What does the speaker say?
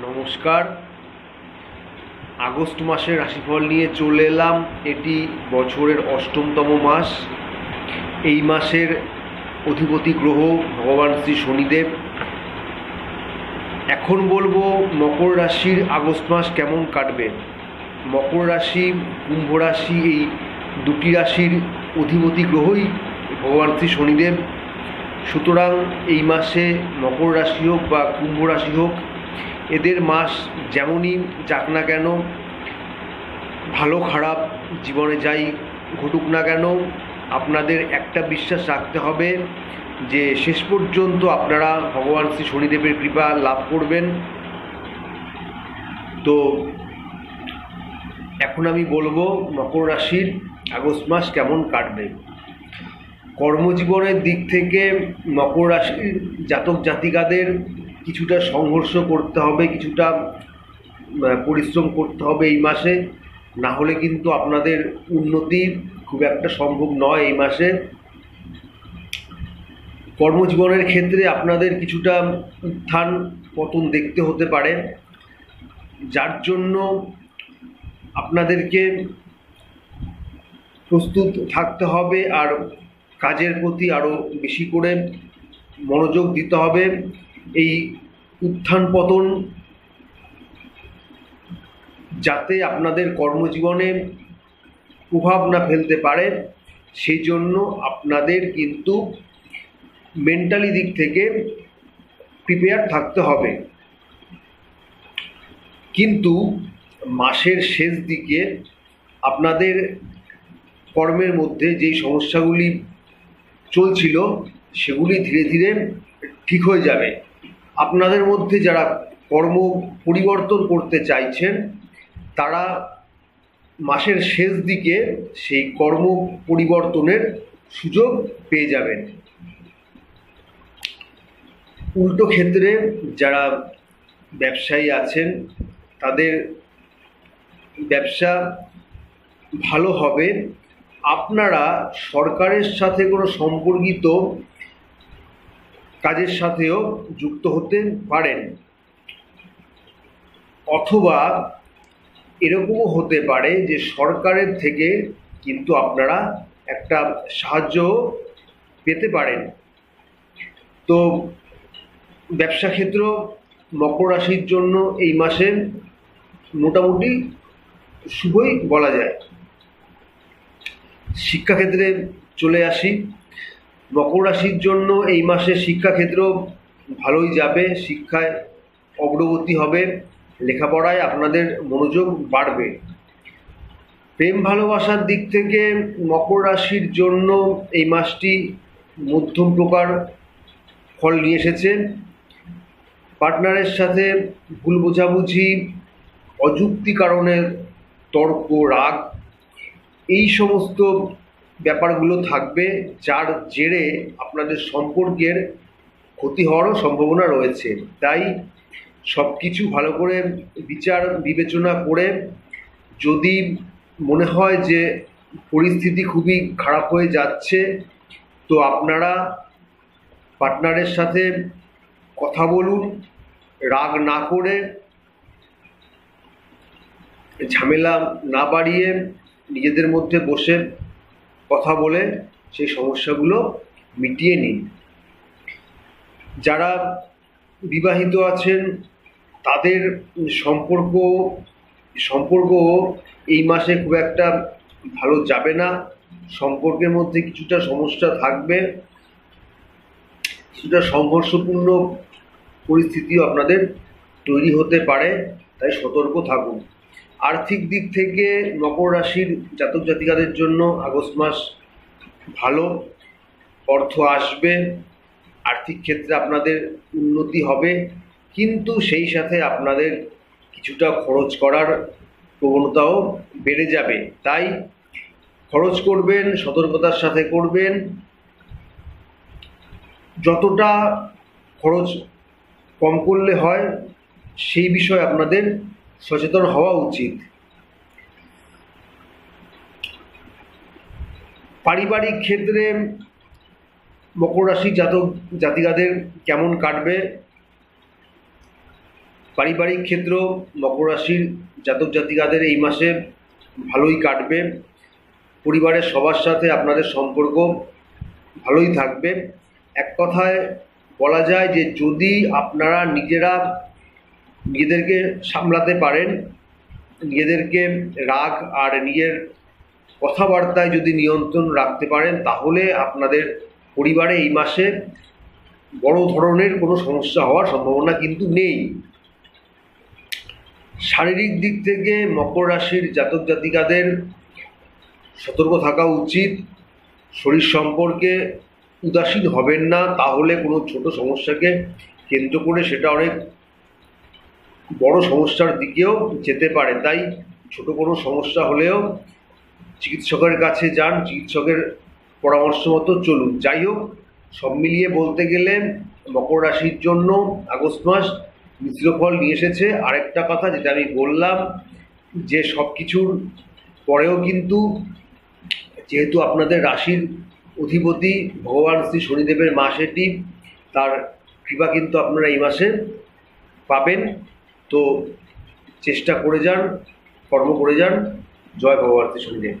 নমস্কার। আগস্ট মাসের রাশিফল নিয়ে চলে এলাম। এটি বছরের অষ্টমতম মাস। এই মাসের অধিপতি গ্রহ ভগবান শ্রী শনিদেব। এখন বলব মকর রাশির আগস্ট মাস কেমন কাটবে? মকর রাশি, কুম্ভ রাশি, এই দুটি রাশির অধিপতি গ্রহই ভগবান শ্রী শনিদেব। সুতরাং এই মাসে মকর রাশি হোক বা কুম্ভ রাশি হোক এদের মাস যেমনই যাক না কেন, ভালো খারাপ জীবনে যাই ঘটুক না কেন, আপনাদের একটা বিশ্বাস রাখতে হবে যে শেষ পর্যন্ত আপনারা ভগবান শ্রী শনিদেবের কৃপা লাভ করবেন। তো এখন আমি বলব, মকর রাশির আগস্ট মাস কেমন কাটবে? কর্মজীবনের দিক থেকে মকর রাশির জাতক জাতিকাদের কিছুটা সংঘর্ষ করতে হবে, কিছুটা পরিশ্রম করতে হবে এই মাসে। না হলে কিন্তু আপনাদের উন্নতি খুব একটা সম্ভব নয় এই মাসে। কর্মজীবনের ক্ষেত্রে আপনাদের কিছুটা উত্থান পতন দেখতে হতে পারে। যার জন্য আপনাদেরকে প্রস্তুত থাকতে হবে আর কাজের প্রতি আরও বেশি করে মনোযোগ দিতে হবে। এই উত্থান পতন যাতে আপনাদের কর্মজীবনে প্রভাব না ফেলতে পারে সেই জন্য আপনাদের কিন্তু মেন্টালি দিক থেকে প্রিপেয়ার থাকতে হবে। কিন্তু মাসের শেষ দিকে আপনাদের কর্মের মধ্যে যেই সমস্যাগুলি চলছিল, সেগুলি ধীরে ধীরে ঠিক হয়ে যাবে। আপনাদের মধ্যে যারা কর্ম পরিবর্তন করতে চাইছেন, তারা মাসের শেষ দিকে সেই কর্ম পরিবর্তনের সুযোগ পেয়ে যাবেন। উল্টো ক্ষেত্রে যারা ব্যবসায়ী আছেন, তাদের ব্যবসা ভালো হবে। আপনারা সরকারের সাথে কোনো সম্পর্কিত কাজের সাথেও যুক্ত হতে পারেন। অথবা এরকমও হতে পারে যে সরকারের থেকে কিন্তু আপনারা একটা সাহায্য পেতে পারেন। তো ব্যবসা ক্ষেত্র মকর রাশির জন্য এই মাসে মোটামুটি শুভই বলা যায়। শিক্ষাক্ষেত্রে চলে আসি। মকর রাশির জন্য এই মাসে শিক্ষাক্ষেত্র ভালোই যাবে, শিক্ষায় অগ্রগতি হবে, লেখাপড়ায় আপনাদের মনোযোগ বাড়বে। প্রেম ভালোবাসার দিক থেকে মকর রাশির জন্য এই মাসটি মধ্যম প্রকার ফল নিয়ে এসেছে। পার্টনারের সাথে ভুল বোঝাবুঝি, অযুক্তি কারণে তর্ক, রাগ, এই সমস্ত ব্যাপারগুলো থাকবে যার জেরে আপনাদের সম্পর্কের ক্ষতি হওয়ারও সম্ভাবনা রয়েছে। তাই সব কিছু ভালো করে বিচার, বিবেচনা করে যদি মনে হয় যে পরিস্থিতি খুবই খারাপ হয়ে যাচ্ছে, তো আপনারা পার্টনারের সাথে কথা বলুন, রাগ না করে ঝামেলা না বাড়িয়ে নিজেদের মধ্যে বসে কথা বলে সেই সমস্যাগুলো মিটিয়ে নিন। যারা বিবাহিত আছেন, তাদের সম্পর্ক সম্পর্ক এই মাসে খুব একটা ভালো যাবে না। সম্পর্কের মধ্যে কিছুটা সমস্যা থাকবে। কিছুটা সংঘর্ষপূর্ণ পরিস্থিতিও আপনাদের তৈরি হতে পারে। তাই সতর্ক থাকুন। আর্থিক দিক থেকে মকর রাশির জাতক জাতিকাদের জন্য আগস্ট মাস ভালো, অর্থ আসবে, আর্থিক ক্ষেত্রে আপনাদের উন্নতি হবে, কিন্তু সেই সাথে আপনাদের কিছুটা খরচ করার প্রবণতাও বেড়ে যাবে। তাই খরচ করবেন, সতর্কতার সাথে করবেন। যতটা খরচ কম করলে হয়, সেই বিষয়ে আপনাদের সচেতন হওয়া উচিত। পারিবারিক ক্ষেত্রে মকর রাশি জাতক জাতিকাদের কেমন কাটবে? পারিবারিক ক্ষেত্র মকর রাশির জাতক জাতিকাদের এই মাসে ভালোই কাটবে। পরিবারের সবার সাথে আপনাদের সম্পর্ক ভালোই থাকবে। এক কথায় বলা যায় যে যদি আপনারা নিজেরা নিজেদেরকে সামলাতে পারেন, নিজেদেরকে রাগ আর নিজের কথাবার্তায় যদি নিয়ন্ত্রণ রাখতে পারেন, তাহলে আপনাদের পরিবারে এই মাসে বড় ধরনের কোনো সমস্যা হওয়ার সম্ভাবনা কিন্তু নেই। শারীরিক দিক থেকে মকর রাশির জাতক জাতিকাদের সতর্ক থাকা উচিত। শরীর সম্পর্কে উদাসীন হবেন না, তাহলে কোনো ছোট সমস্যাকে কেন্দ্র করে সেটা অনেক বড় সমস্যার দিকেও যেতে পারে। তাই ছোট কোনো সমস্যা হলেও চিকিৎসকের কাছে যান, চিকিৎসকের পরামর্শ মতো চলুন। যাই হোক, সব মিলিয়ে বলতে গেলে মকর রাশির জন্য আগস্ট মাস মিশ্র ফল নিয়ে এসেছে। আরেকটা কথা যেটা আমি বললাম, যে সব কিছুর পরেও কিন্তু যেহেতু আপনাদের রাশির অধিপতি ভগবান শ্রী শনিদেবের মাস এটি তার কৃপা কিন্তু আপনারা এই মাসে পাবেন। তো চেষ্টা করে যান কর্ম করে যান। জয় ভগবতী শনিদেব